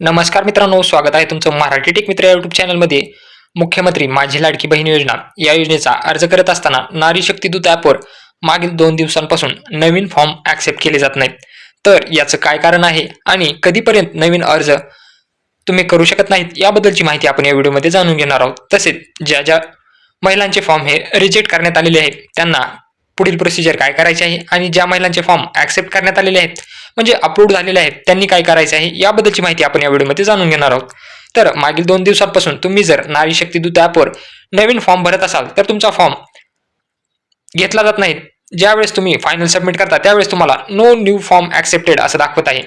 नमस्कार मित्रांनो स्वागत आहे तुमचं मराठी टेक मित्र या युट्यूब चॅनलमध्ये मुख्यमंत्री माझी लाडकी बहीण योजना. या योजनेचा अर्ज करत असताना नारी शक्ती दूत ॲपवर मागील दोन दिवसांपासून नवीन फॉर्म ॲक्सेप्ट केले जात नाहीत. तर याचं काय कारण आहे आणि कधीपर्यंत नवीन अर्ज तुम्ही करू शकत नाहीत याबद्दलची माहिती आपण या व्हिडिओमध्ये जाणून घेणार आहोत. तसेच ज्या ज्या महिलांचे फॉर्म हे रिजेक्ट करण्यात आलेले आहेत त्यांना पुढील प्रोसिजर काय करायचे आहे आणि ज्या महिलांचे फॉर्म ॲक्सेप्ट करण्यात आलेले आहेत म्हणजे अपलोड झालेले आहेत त्यांनी काय करायचं आहे याबद्दलची माहिती आपण या व्हिडिओमध्ये जाणून घेणार आहोत. तर मागील दोन दिवसांपासून तुम्ही जर नारी शक्ती दूत ॲपवर नवीन फॉर्म भरत असाल तर तुमचा फॉर्म घेतला जात नाही. ज्यावेळेस तुम्ही फायनल सबमिट करता त्यावेळेस तुम्हाला नो न्यू फॉर्म ॲक्सेप्टेड असं दाखवत आहे.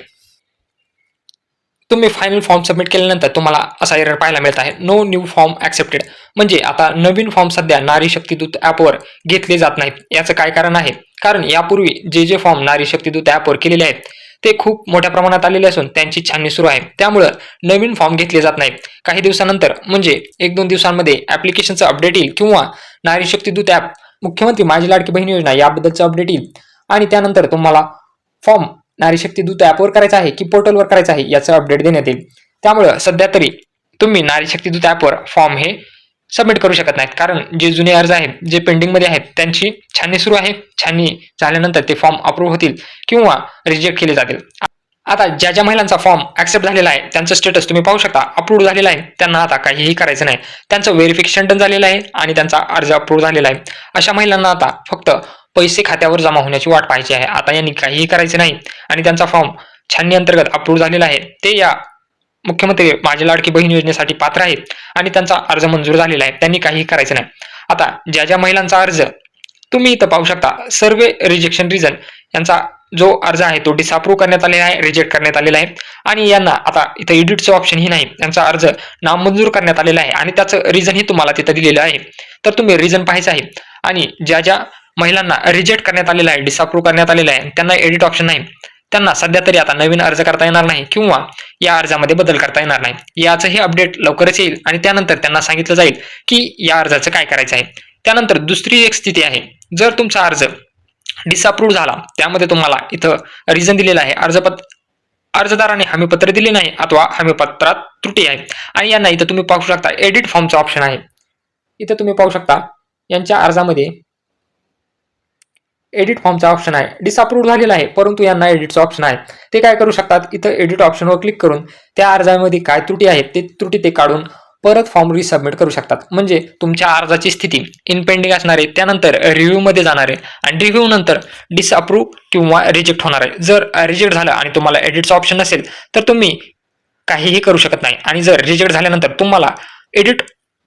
तुम्ही फायनल फॉर्म सबमिट केल्यानंतर तुम्हाला असा एरर पाहायला मिळत आहे नो न्यू फॉर्म ॲक्सेप्टेड म्हणजे आता नवीन फॉर्म सध्या नारी शक्तीदूत ॲपवर घेतले जात नाहीत. याचं काय कारण आहे? कारण यापूर्वी जे जे फॉर्म नारी शक्तीदूत ॲपवर केलेले आहेत ते खूप मोठ्या प्रमाणात आलेले असून त्यांची छाननी सुरू आहे. त्यामुळं नवीन फॉर्म घेतले जात नाहीत. काही दिवसानंतर म्हणजे एक दोन दिवसांमध्ये ॲप्लिकेशनचं अपडेट येईल किंवा नारी शक्तीदूत ॲप मुख्यमंत्री माझी लाडकी बहीण योजना याबद्दलचं अपडेट येईल. आणि त्यानंतर तुम्हाला फॉर्म नारी दूत ॲपवर करायचा आहे की पोर्टलवर करायचं आहे याचं अपडेट देण्यात येईल. त्यामुळं सध्या तरी तुम्ही नारी दूत ॲपवर फॉर्म हे सबमिट करू शकत नाहीत. कारण जे जुने अर्ज आहेत जे पेंडिंगमध्ये आहेत त्यांची छाननी सुरू आहे. छाननी झाल्यानंतर ते फॉर्म अप्रूव्ह होतील किंवा रिजेक्ट केले जातील. आता ज्या ज्या महिलांचा फॉर्म ऍक्सेप्ट झालेला आहे त्यांचं स्टेटस तुम्ही पाहू शकता अप्रूव्ह झालेला आहे. त्यांना आता काहीही करायचं नाही. त्यांचं व्हेरिफिकेशन डन झालेलं आहे आणि त्यांचा अर्ज अप्रूव्ह झालेला आहे. अशा महिलांना आता फक्त पैसे खात्यावर जमा होण्याची वाट पाहायची आहे. आता यांनी काहीही करायचे नाही आणि त्यांचा फॉर्म छाननी अंतर्गत अप्रूव्ह झालेला आहे. ते या मुख्यमंत्री माझी लाडकी बहीण योजनेसाठी पात्र आहेत आणि त्यांचा अर्ज मंजूर झालेला आहे. त्यांनी काहीही करायचं नाही. आता ज्या ज्या महिलांचा अर्ज तुम्ही इथं पाहू शकता सर्वे रिजेक्शन रिझन यांचा जो अर्ज आहे तो डिसअप्रूव्ह करण्यात आलेला आहे रिजेक्ट करण्यात आलेला आहे. आणि यांना आता इथं एडिटचं ऑप्शनही नाही. यांचा अर्ज नामंजूर करण्यात आलेला आहे आणि त्याचं रिझनही तुम्हाला तिथं दिलेलं आहे. तर तुम्ही रिझन पाहायचं आहे. आणि ज्या ज्या महिलांना रिजेक्ट करण्यात आलेला आहे डिसअप्रूव्ह करण्यात आलेला आहे त्यांना एडिट ऑप्शन नाही. त्यांना सध्या तरी आता नवीन अर्ज करता येणार नाही किंवा या अर्जामध्ये बदल करता येणार नाही. याचंही अपडेट लवकरच येईल आणि त्यानंतर त्यांना सांगितलं जाईल की या अर्जाचं काय करायचं आहे. त्यानंतर दुसरी एक स्थिती आहे. जर तुमचा अर्ज डिसअप्रूव्ह झाला त्यामध्ये तुम्हाला इथं रिझन दिलेलं आहे. अर्जपत अर्जदाराने हमीपत्र दिले नाही अथवा हमीपत्रात त्रुटी आहे. आणि यांना इथं तुम्ही पाहू शकता एडिट फॉर्मचा ऑप्शन आहे. इथं तुम्ही पाहू शकता यांच्या अर्जामध्ये एडिट फॉर्मचा ऑप्शन आहे. डिसअप्रूव्ह झालेला आहे परंतु यांना एडिटचं ऑप्शन आहे. ते काय करू शकतात? इथं एडिट ऑप्शनवर क्लिक करून त्या अर्जामध्ये काय त्रुटी आहेत ते त्रुटी ते काढून परत फॉर्म रिसबमिट करू शकतात. म्हणजे तुमच्या अर्जाची स्थिती इन पेंडिंग असणार आहे त्यानंतर रिव्ह्यूमध्ये जाणार आहे आणि रिव्ह्यू नंतर डिसअप्रूव्ह किंवा रिजेक्ट होणार आहे. जर रिजेक्ट झालं आणि तुम्हाला एडिटचं ऑप्शन नसेल तर तुम्ही काहीही करू शकत नाही. आणि जर रिजेक्ट झाल्यानंतर तुम्हाला एडिट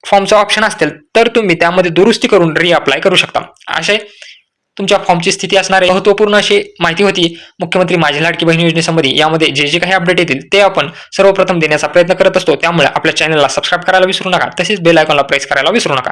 फॉर्मचं ऑप्शन असेल तर तुम्ही त्यामध्ये दुरुस्ती करून रिअप्लाय करू शकता. असे तुमच्या फॉर्मची स्थिती असणार आहे महत्त्वपूर्ण अशी माहिती होती. मुख्यमंत्री माझी लाडकी बहीण योजनेसंबंधी यामध्ये जे जे काही अपडेट येतील ते आपण सर्वप्रथम देण्याचा प्रयत्न करत असतो. त्यामुळे आपल्या चॅनलला सबस्क्राईब करायला विसरू नका. तसेच बेल आयकॉनला प्रेस करायला विसरू नका.